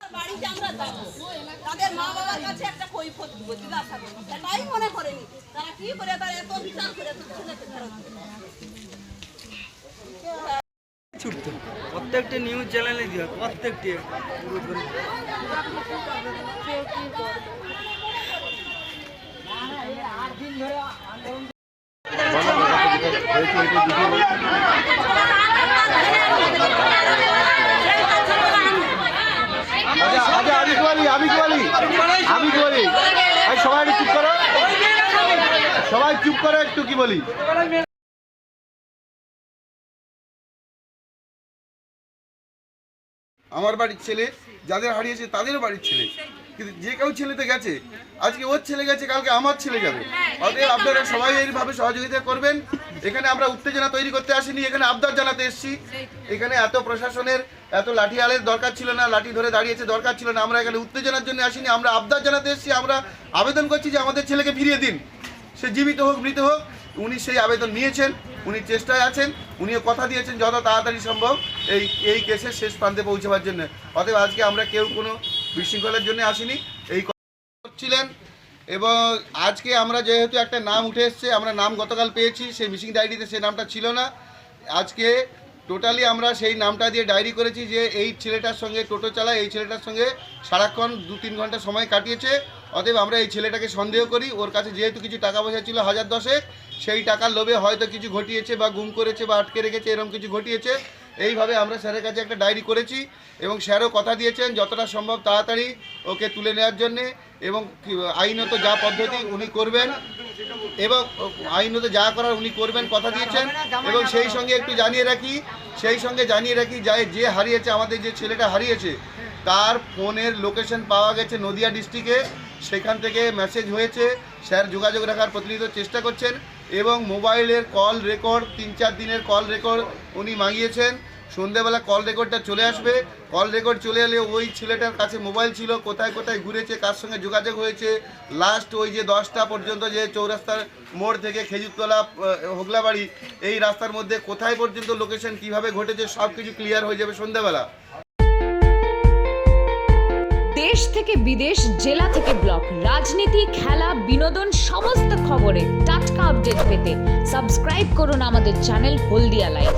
বাড়িতে আমরা যাব। তাদের মা বাবার কাছে একটা কৈফত দিব জিজ্ঞাসা করব। সেটাই মনে করেনি তারা কি করে তারা এত বিচার করে তো ছেলেকে ফেরত ছুটতো প্রত্যেকটা নিউজ চ্যানেলে দিয়ে প্রত্যেকটি। আচ্ছা আচ্ছা সবাই চুপ করো একটু কি বলি আমার বাড়ির ছেলে যাদের হারিয়েছে তাদেরও বাড়ির ছেলে। কিন্তু যে কেউ ছেলেতে গেছে, আজকে ওর ছেলে গেছে, কালকে আমার ছেলে যাবে। অতএব আপনারা সবাই এইভাবে সহযোগিতা করবেন। এখানে আমরা উত্তেজনা তৈরি করতে আসিনি, এখানে আবদার জানাতে এসেছি। এখানে এত প্রশাসনের এত লাঠি আলের দরকার ছিল না, লাঠি ধরে দাঁড়িয়েছে দরকার ছিল না, আমরা এখানে উত্তেজনার জন্য আসিনি, আমরা আবদার জানাতে এসেছি, আমরা আবেদন করছি যে আমাদের ছেলেকে ফিরিয়ে দিন। সে জীবিত হোক, মৃত হোক, উনি সেই আবেদন নিয়েছেন, উনি চেষ্টায় আছেন, উনিও কথা দিয়েছেন, যত তাড়াতাড়ি সম্ভব এই এই কেসের শেষ প্রান্তে পৌঁছাবার জন্য। অতএব আজকে আমরা কেউ কোনো বিশৃঙ্খলার জন্য আসিনি। এই ছিলেন এবং আজকে আমরা যেহেতু একটা নাম উঠে এসছে, আমরা নাম গতকাল পেয়েছি, সেই মিসিং ডায়েরিতে সেই নামটা ছিল না। আজকে টোটালি আমরা সেই নামটা দিয়ে ডায়েরি করেছি যে এই ছেলেটার সঙ্গে টোটো চালায়, এই ছেলেটার সঙ্গে সারাক্ষণ দু তিন ঘণ্টা সময় কাটিয়েছে। অতএব আমরা এই ছেলেটাকে সন্দেহ করি। ওর কাছে যেহেতু কিছু টাকা পয়সা ছিল হাজার দশেক, সেই টাকার লোভে হয়তো কিছু ঘটিয়েছে বা গুম করেছে বা আটকে রেখেছে, এরকম কিছু ঘটিয়েছে। এইভাবে আমরা স্যারের কাছে একটা ডায়েরি করেছি এবং স্যারও কথা দিয়েছেন যতটা সম্ভব তাড়াতাড়ি ওকে তুলে নেওয়ার জন্যে এবং আইনত যা পদ্ধতি উনি করবেন এবং আইনত যা করার উনি করবেন কথা দিয়েছেন এবং সেই সঙ্গে একটু জানিয়ে রাখি, সেই সঙ্গে জানিয়ে রাখি যে যে হারিয়েছে, আমাদের যে ছেলেটা হারিয়েছে, তার ফোনের লোকেশন পাওয়া গেছে নদিয়া ডিস্ট্রিক্টে, সেখান থেকে মেসেজ হয়েছে, স্যার যোগাযোগ রাখার প্রতিনিধিত্ব চেষ্টা করছেন। এবং মোবাইলের কল রেকর্ড, তিন চার দিনের কল রেকর্ড উনি মাগিয়েছেন। সন্ধেবেলা কল রেকর্ডটা চলে আসবে। কল রেকর্ড চলে এলে ওই ছেলেটার কাছে মোবাইল ছিল, কোথায় কোথায় ঘুরেছে, কার সঙ্গে যোগাযোগ হয়েছে। লাস্ট ওই যে দশটা পর্যন্ত যে চৌরাস্তার মোড় থেকে খেজুরতলা হোগলাবাড়ি, এই রাস্তার মধ্যে কোথায় পর্যন্ত লোকেশন কীভাবে ঘটেছে সব কিছু ক্লিয়ার হয়ে যাবে সন্ধ্যাবেলা দেশ থেকে বিদেশ, জেলা থেকে ব্লক, রাজনীতি, খেলা, বিনোদন, সমস্ত খবরে টাটকা আপডেট পেতে সাবস্ক্রাইব করুন আমাদের চ্যানেল হলদিয়া লাইফ।